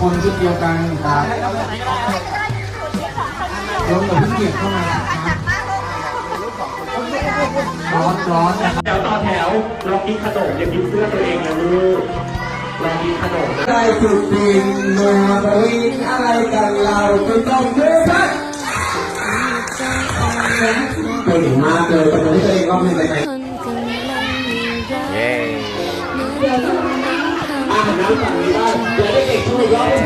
คนชุดเดียวกันครับลงกับพี่เกียรติเข้ามาครับร้อนร้อนนะครับแถวต่อแถวลองกินขนมอย่ากินเสื้อตัวเองนะลูกลองกินขนมนะได้สุดจริงมาเฮ้ยอะไรกันเราก็ต้องเพื่อพักเก่งมากเลยตอนนี้ตัวเองก็ไม่เป็นไรคนกำลังมีรักเย้เหมือนคนนั้นทำอ่านน้ำฝั่งนี้ได้เดี๋ยวได้เด็กช่วยย้อน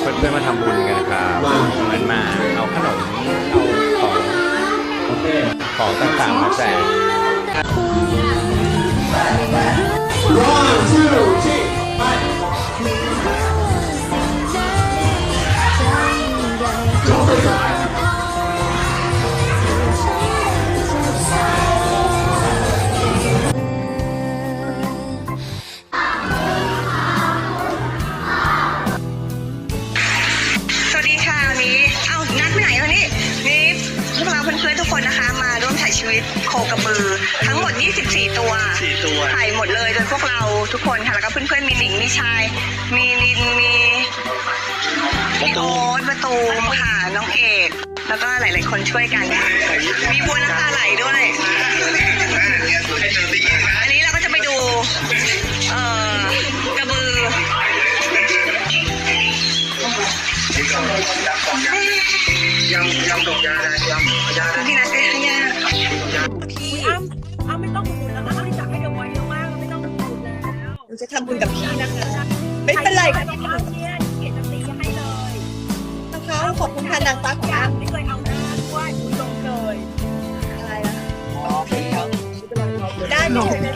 เพื่อนๆมาทำบุญกันครับมาเหมือนมาเอาขนมเอาของของต่างๆมาแจก ชีวิตโคกระบือ ทั้งหมด 24ตัวถ่ายหมดเลยโดยพวกเราทุกคนค่ะ แล้วก็เพื่อนๆ มีหนิง มีชาย มีลิน มีพี่โอ๊ตประตูมค่ะ น้องเอก แล้วก็หลายๆ คนช่วยกัน มีบัวน้ำตาไหลด้วย อันนี้เราก็จะไปดู เอ่อกระบือพี่นัทไปให้ย่าพี่ อ้ำอ้ำไม่ต้องหมุนแล้วนะบริจาคให้เดี๋ยวไว้เยอะมากเราไม่ต้องหมุนแล้วหนูจะทำบุญกับพี่นะคะ ไม่เป็นไรใคค่ะที่เอาเนี่ยเกียรติตีให้เลยนะคะขอบคุณค่ะนางฟ้าของอ้อ้ำไม่เคยเอาหน้าด้วยคุณลงเลยอะไรนะโอเคได้หนูพี่เอ๋ขอบคุณมากค่ะ